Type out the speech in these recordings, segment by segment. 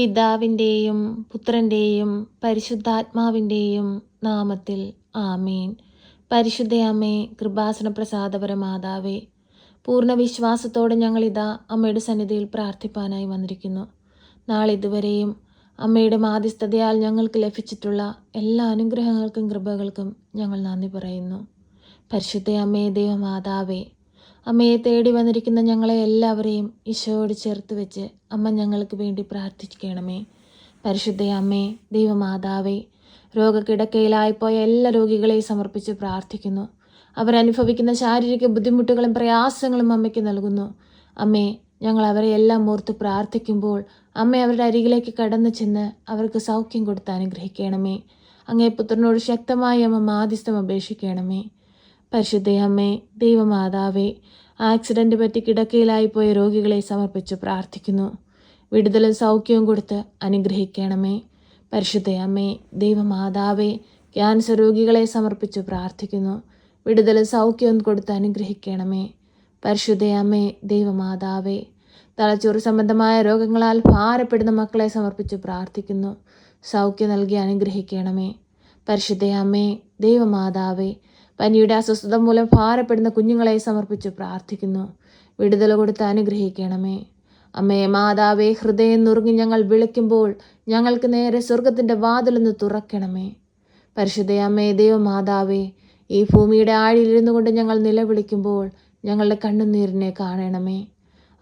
പിതാവിന്റെയും പുത്രന്റെയും പരിശുദ്ധാത്മാവിന്റെയും നാമത്തിൽ ആമേൻ. പരിശുദ്ധയമ്മേ കൃപാസന പ്രസാദപരമാതാവേ പൂർണ വിശ്വാസത്തോടെ ഞങ്ങളിതാ അമ്മയുടെ സന്നിധിയിൽ പ്രാർത്ഥിപ്പാനായി വന്നിരിക്കുന്നു. നാളിതുവരെയും അമ്മയുടെ മാധ്യസ്ഥതയാൽ ഞങ്ങൾക്ക് ലഭിച്ചിട്ടുള്ള എല്ലാ അനുഗ്രഹങ്ങൾക്കും കൃപകൾക്കും ഞങ്ങൾ നന്ദി പറയുന്നു. പരിശുദ്ധയമ്മേ ദൈവമാതാവേ അമ്മയെ തേടി വന്നിരിക്കുന്ന ഞങ്ങളെ എല്ലാവരെയും ഈശോയോട് ചേർത്ത് വെച്ച് അമ്മ ഞങ്ങൾക്ക് വേണ്ടി പ്രാർത്ഥിക്കണമേ. പരിശുദ്ധ അമ്മേ ദൈവമാതാവേ രോഗക്കിടക്കയിലായിപ്പോയ എല്ലാ രോഗികളെയും സമർപ്പിച്ച് പ്രാർത്ഥിക്കുന്നു. അവരനുഭവിക്കുന്ന ശാരീരിക ബുദ്ധിമുട്ടുകളും പ്രയാസങ്ങളും അമ്മയ്ക്ക് നൽകുന്നു. അമ്മേ ഞങ്ങൾ അവരെ എല്ലാം ഓർത്ത് പ്രാർത്ഥിക്കുമ്പോൾ അമ്മ അവരുടെ അരികിലേക്ക് കടന്നു ചെന്ന് അവർക്ക് സൗഖ്യം കൊടുത്ത് അനുഗ്രഹിക്കണമേ. അങ്ങേ പുത്രനോട് ശക്തമായി അമ്മ മാധ്യസ്ഥം അപേക്ഷിക്കണമേ. പരിശുദ്ധ അമ്മേ ദൈവമാതാവേ ആക്സിഡന്റ് പറ്റി കിടക്കയിലായി പോയ രോഗികളെ സമർപ്പിച്ച് പ്രാർത്ഥിക്കുന്നു. വിടുതലും സൗഖ്യവും കൊടുത്ത് അനുഗ്രഹിക്കണമേ. പരിശുദ്ധയമ്മേ ദൈവമാതാവേ ക്യാൻസർ രോഗികളെ സമർപ്പിച്ച് പ്രാർത്ഥിക്കുന്നു. വിടുതലും സൗഖ്യവും കൊടുത്ത് അനുഗ്രഹിക്കണമേ. പരിശുദ്ധയമ്മേ ദൈവമാതാവേ തലച്ചോറ് സംബന്ധമായ രോഗങ്ങളാൽ ഭാരപ്പെടുന്ന മക്കളെ സമർപ്പിച്ച് പ്രാർത്ഥിക്കുന്നു. സൗഖ്യം നൽകി അനുഗ്രഹിക്കണമേ. പരിശുദ്ധയമ്മേ ദൈവമാതാവേ പനിയുടെ അസ്വസ്ഥത മൂലം ഭാരപ്പെടുന്ന കുഞ്ഞുങ്ങളെ സമർപ്പിച്ച് പ്രാർത്ഥിക്കുന്നു. വിടുതൽ കൊടുത്ത് അനുഗ്രഹിക്കണമേ. അമ്മേ മാതാവേ ഹൃദയം നുറുങ്ങി ഞങ്ങൾ വിളിക്കുമ്പോൾ ഞങ്ങൾക്ക് നേരെ സ്വർഗത്തിന്റെ വാതിലൊന്ന് തുറക്കണമേ. പരിശുദ്ധ അമ്മേ ദൈവമാതാവേ ഈ ഭൂമിയുടെ ആഴിയിലിരുന്നു കൊണ്ട് ഞങ്ങൾ നിലവിളിക്കുമ്പോൾ ഞങ്ങളുടെ കണ്ണുനീരിനെ കാണണമേ.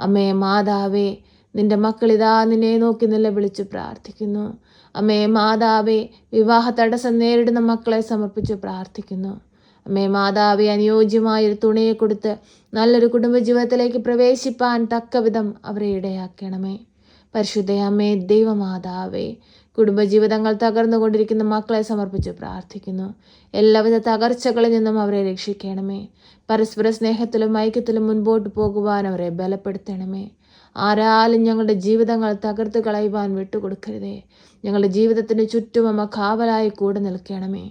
അമ്മേ മാതാവേ നിന്റെ മക്കളിതാ നിന്നെ നോക്കി നിലവിളിച്ച് പ്രാർത്ഥിക്കുന്നു. അമ്മേ മാതാവേ വിവാഹ തടസ്സം നേരിടുന്ന മക്കളെ സമർപ്പിച്ച് പ്രാർത്ഥിക്കുന്നു. അമ്മേ മാതാവെ അനുയോജ്യമായ ഒരു തുണയെ കൊടുത്ത് നല്ലൊരു കുടുംബജീവിതത്തിലേക്ക് പ്രവേശിപ്പാൻ തക്കവിധം അവരെ ഇടയാക്കണമേ. പരിശുദ്ധ അമ്മേ ദൈവമാതാവേ കുടുംബജീവിതങ്ങൾ തകർന്നുകൊണ്ടിരിക്കുന്ന മക്കളെ സമർപ്പിച്ച് പ്രാർത്ഥിക്കുന്നു. എല്ലാവിധ തകർച്ചകളിൽ നിന്നും അവരെ രക്ഷിക്കണമേ. പരസ്പര സ്നേഹത്തിലും ഐക്യത്തിലും മുൻപോട്ട് പോകുവാൻ അവരെ ബലപ്പെടുത്തണമേ. ആരാലും ഞങ്ങളുടെ ജീവിതങ്ങൾ തകർത്ത് കളയുവാൻ വിട്ടുകൊടുക്കരുതേ. ഞങ്ങളുടെ ജീവിതത്തിന് ചുറ്റും അമ്മ കാവലായി കൂടെ നിൽക്കണമേ.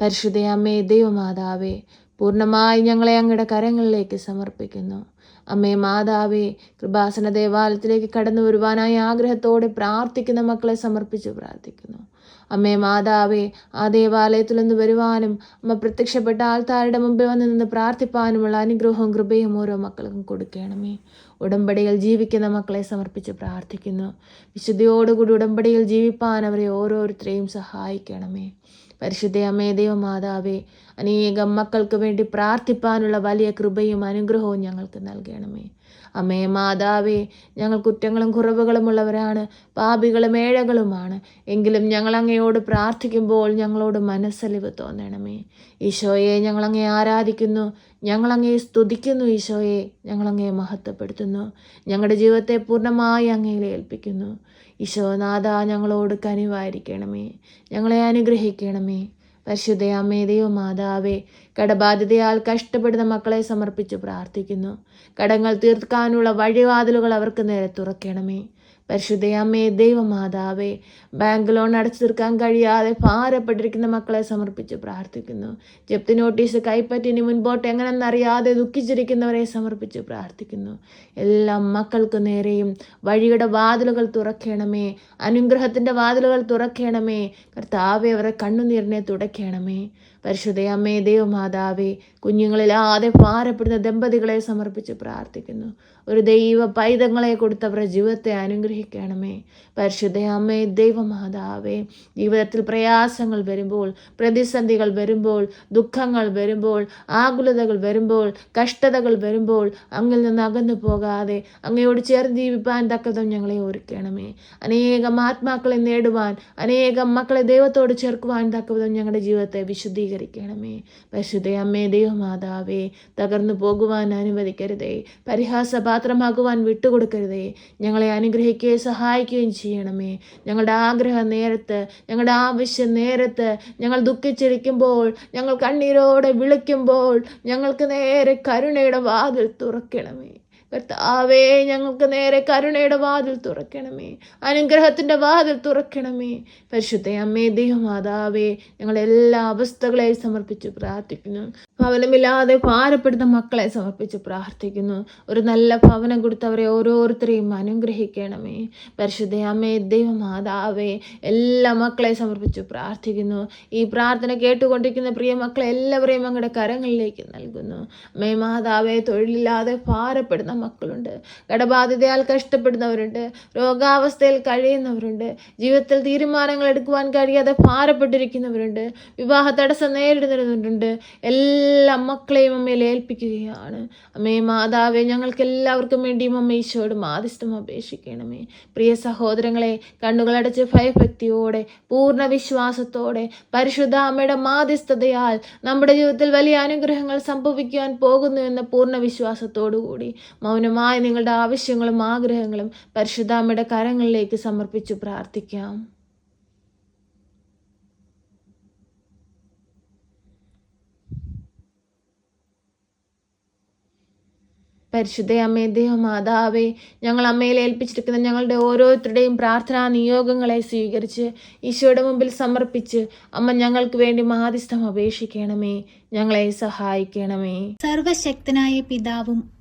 പരിശുദ്ധ അമ്മേ ദൈവമാതാവേ പൂർണമായി ഞങ്ങളെ അങ്ങയുടെ കരങ്ങളിലേക്ക് സമർപ്പിക്കുന്നു. അമ്മേ മാതാവേ കൃപാസന ദേവാലയത്തിലേക്ക് കടന്നു വരുവാനായി ആഗ്രഹത്തോടെ പ്രാർത്ഥിക്കുന്ന മക്കളെ സമർപ്പിച്ച് പ്രാർത്ഥിക്കുന്നു. അമ്മേ മാതാവേ ആ ദേവാലയത്തിൽ നിന്ന് വരുവാനും അമ്മ പ്രത്യക്ഷപ്പെട്ട ആൾക്കാരുടെ മുമ്പിൽ വന്ന് നിന്ന് പ്രാർത്ഥിപ്പാനുമുള്ള അനുഗ്രഹവും കൃപയും ഓരോ മക്കൾക്കും കൊടുക്കണമേ. ഉടമ്പടിയിൽ ജീവിക്കുന്ന മക്കളെ സമർപ്പിച്ച് പ്രാർത്ഥിക്കുന്നു. വിശുദ്ധിയോടുകൂടി ഉടമ്പടിയിൽ ജീവിപ്പാൻ അവരെ ഓരോരുത്തരെയും സഹായിക്കണമേ. പരിശുദ്ധ അമ്മേ ദൈവമാതാവേ അനേകം മക്കൾക്ക് വേണ്ടി പ്രാർത്ഥിപ്പാനുള്ള വലിയ കൃപയും അനുഗ്രഹവും ഞങ്ങൾക്ക് നൽകണമേ. അമ്മേ മാതാവേ ഞങ്ങൾ കുറ്റങ്ങളും കുറവുകളും ഉള്ളവരാണ് പാപികളും ഏഴകളുമാണ്. എങ്കിലും ഞങ്ങൾ അങ്ങയോട് പ്രാർത്ഥിക്കുമ്പോൾ ഞങ്ങളോട് മനസ്സലിവ് തോന്നണമേ. ഈശോയെ ഞങ്ങളങ്ങേ ആരാധിക്കുന്നു. ഞങ്ങളങ്ങേ സ്തുതിക്കുന്നു ഈശോയെ. ഞങ്ങളങ്ങേ മഹത്വപ്പെടുത്തുന്നു. ഞങ്ങളുടെ ജീവിതത്തെ പൂർണമായി അങ്ങയിൽ ഏൽപ്പിക്കുന്നു. ഈശോനാഥ ഞങ്ങളോട് കനിവായിരിക്കണമേ. ഞങ്ങളെ അനുഗ്രഹിക്കണമേ. പരിശുദ്ധ അമ്മേ മാതാവേ കടബാധ്യതയാൽ കഷ്ടപ്പെടുന്ന മക്കളെ സമർപ്പിച്ച് പ്രാർത്ഥിക്കുന്നു. കടങ്ങൾ തീർക്കാനുള്ള വഴിവാതിലുകൾ അവർക്ക് നേരെ തുറക്കണമേ. പരിശുദ്ധ അമ്മേ ദൈവമാതാവേ ബാങ്ക് ലോൺ അടച്ചു തീർക്കാൻ കഴിയാതെ ഭാരപ്പെട്ടിരിക്കുന്ന മക്കളെ സമർപ്പിച്ച് പ്രാർത്ഥിക്കുന്നു. ജപ്തി നോട്ടീസ് കൈപ്പറ്റിന് മുൻപോട്ട് എങ്ങനെന്നറിയാതെ ദുഃഖിച്ചിരിക്കുന്നവരെ സമർപ്പിച്ച് പ്രാർത്ഥിക്കുന്നു. എല്ലാ മക്കൾക്ക് നേരെയും വഴിയുടെ വാതിലുകൾ തുറക്കണമേ അനുഗ്രഹത്തിന്റെ വാതിലുകൾ തുറക്കണമേ കർത്താവെ അവരെ കണ്ണുനീരിനെ തുടയ്ക്കണമേ. പരിശുദ്ധ ദേവമാതാവേ കുഞ്ഞുങ്ങളിലാതെ ഭാരപ്പെടുന്ന ദമ്പതികളെ സമർപ്പിച്ച് പ്രാർത്ഥിക്കുന്നു. ഒരു ദൈവ പൈതങ്ങളെ കൊടുത്തവരുടെ ജീവിതത്തെ അനുഗ്രഹിക്കണമേ. പരിശുദ്ധയമ്മേ ദൈവമാതാവേ ജീവിതത്തിൽ പ്രയാസങ്ങൾ വരുമ്പോൾ പ്രതിസന്ധികൾ വരുമ്പോൾ ദുഃഖങ്ങൾ വരുമ്പോൾ ആകുലതകൾ വരുമ്പോൾ കഷ്ടതകൾ വരുമ്പോൾ അങ്ങിൽ നിന്ന് അകന്നു പോകാതെ അങ്ങയോട് ചേർന്ന് ജീവിപ്പാൻ തക്കതും ഞങ്ങളെ ഒരുക്കണമേ. അനേകം ആത്മാക്കളെ നേടുവാൻ അനേകം മക്കളെ ദൈവത്തോട് ചേർക്കുവാൻ തക്കതും ഞങ്ങളുടെ ജീവിതത്തെ വിശുദ്ധീകരിക്കണമേ പരിശുദ്ധ അമ്മേ ദൈവമാതാവേ തകർന്നു പോകുവാൻ അനുവദിക്കരുതേ. പരിഹാസപാത്രമാകുവാൻ വിട്ടുകൊടുക്കരുതേ. ഞങ്ങളെ അനുഗ്രഹിക്കുകയും സഹായിക്കുകയും ചെയ്യണമേ. ഞങ്ങളുടെ ആഗ്രഹം നേരത്ത് ഞങ്ങളുടെ ആവശ്യം നേരത്ത് ഞങ്ങൾ ദുഃഖിച്ചിരിക്കുമ്പോൾ ഞങ്ങൾ കണ്ണീരോടെ വിളിക്കുമ്പോൾ ഞങ്ങൾക്ക് നേരെ കരുണയുടെ വാതിൽ തുറക്കണമേ. കർത്താവേ ഞങ്ങൾക്ക് നേരെ കരുണയുടെ വാതിൽ തുറക്കണമേ. അനുഗ്രഹത്തിന്റെ വാതിൽ തുറക്കണമേ. പരിശുദ്ധ അമ്മേ ദൈവമാതാവേ ഞങ്ങളെല്ലാ അവസ്ഥകളെയും സമർപ്പിച്ച് പ്രാർത്ഥിക്കുന്നു. ഭവനമില്ലാതെ ഭാരപ്പെടുന്ന മക്കളെ സമർപ്പിച്ച് പ്രാർത്ഥിക്കുന്നു. ഒരു നല്ല ഭവനം കൊടുത്തവരെ ഓരോരുത്തരെയും അനുഗ്രഹിക്കണമേ. പരിശുദ്ധ അമ്മേ ദൈവമാതാവേ എല്ലാ മക്കളെ സമർപ്പിച്ച് പ്രാർത്ഥിക്കുന്നു. ഈ പ്രാർത്ഥന കേട്ടുകൊണ്ടിരിക്കുന്ന പ്രിയ മക്കളെ എല്ലാവരെയും അങ്ങയുടെ കരങ്ങളിലേക്ക് നൽകുന്നു. അമ്മേ മാതാവേ തൊഴിലില്ലാതെ ഭാരപ്പെടുന്ന മക്കളുണ്ട്. കടബാധിതയാൽ കഷ്ടപ്പെടുന്നവരുണ്ട്. രോഗാവസ്ഥയിൽ കഴിയുന്നവരുണ്ട്. ജീവിതത്തിൽ തീരുമാനങ്ങൾ എടുക്കുവാൻ കഴിയാതെ ഭാരപ്പെട്ടിരിക്കുന്നവരുണ്ട്. വിവാഹ തടസ്സം നേരിടുന്നവരുണ്ട്. എല്ലാ മക്കളെയും അമ്മയിൽ ഏൽപ്പിക്കുകയാണ്. അമ്മേ മാതാവേ ഞങ്ങൾക്ക് എല്ലാവർക്കും വേണ്ടിയും അമ്മ ഈശോയോട് മാധ്യസ്ഥം അപേക്ഷിക്കണമേ. പ്രിയ സഹോദരങ്ങളെ കണ്ണുകളടച്ച് ഭയഭക്തിയോടെ പൂർണ വിശ്വാസത്തോടെ പരിശുദ്ധ അമ്മയുടെ മാധ്യസ്ഥതയാൽ നമ്മുടെ ജീവിതത്തിൽ വലിയ അനുഗ്രഹങ്ങൾ സംഭവിക്കുവാൻ പോകുന്നു എന്ന പൂർണ വിശ്വാസത്തോടു കൂടി മൗനമായി നിങ്ങളുടെ ആവശ്യങ്ങളും ആഗ്രഹങ്ങളും പരിശുദ്ധാമയുടെ കരങ്ങളിലേക്ക് സമർപ്പിച്ചു പ്രാർത്ഥിക്കാം. പരിശുദ്ധ അമ്മേ ദൈവമാതാവേ ഞങ്ങൾ അമ്മയിൽ ഏൽപ്പിച്ചിരിക്കുന്ന ഞങ്ങളുടെ ഓരോരുത്തരുടെയും പ്രാർത്ഥനാ നിയോഗങ്ങളെ സ്വീകരിച്ച് ഈശോയുടെ മുമ്പിൽ സമർപ്പിച്ച് അമ്മ ഞങ്ങൾക്ക് വേണ്ടി മാധ്യസ്ഥം അപേക്ഷിക്കണമേ ഞങ്ങളെ സഹായിക്കണമേ. സർവശക്തനായ പിതാവും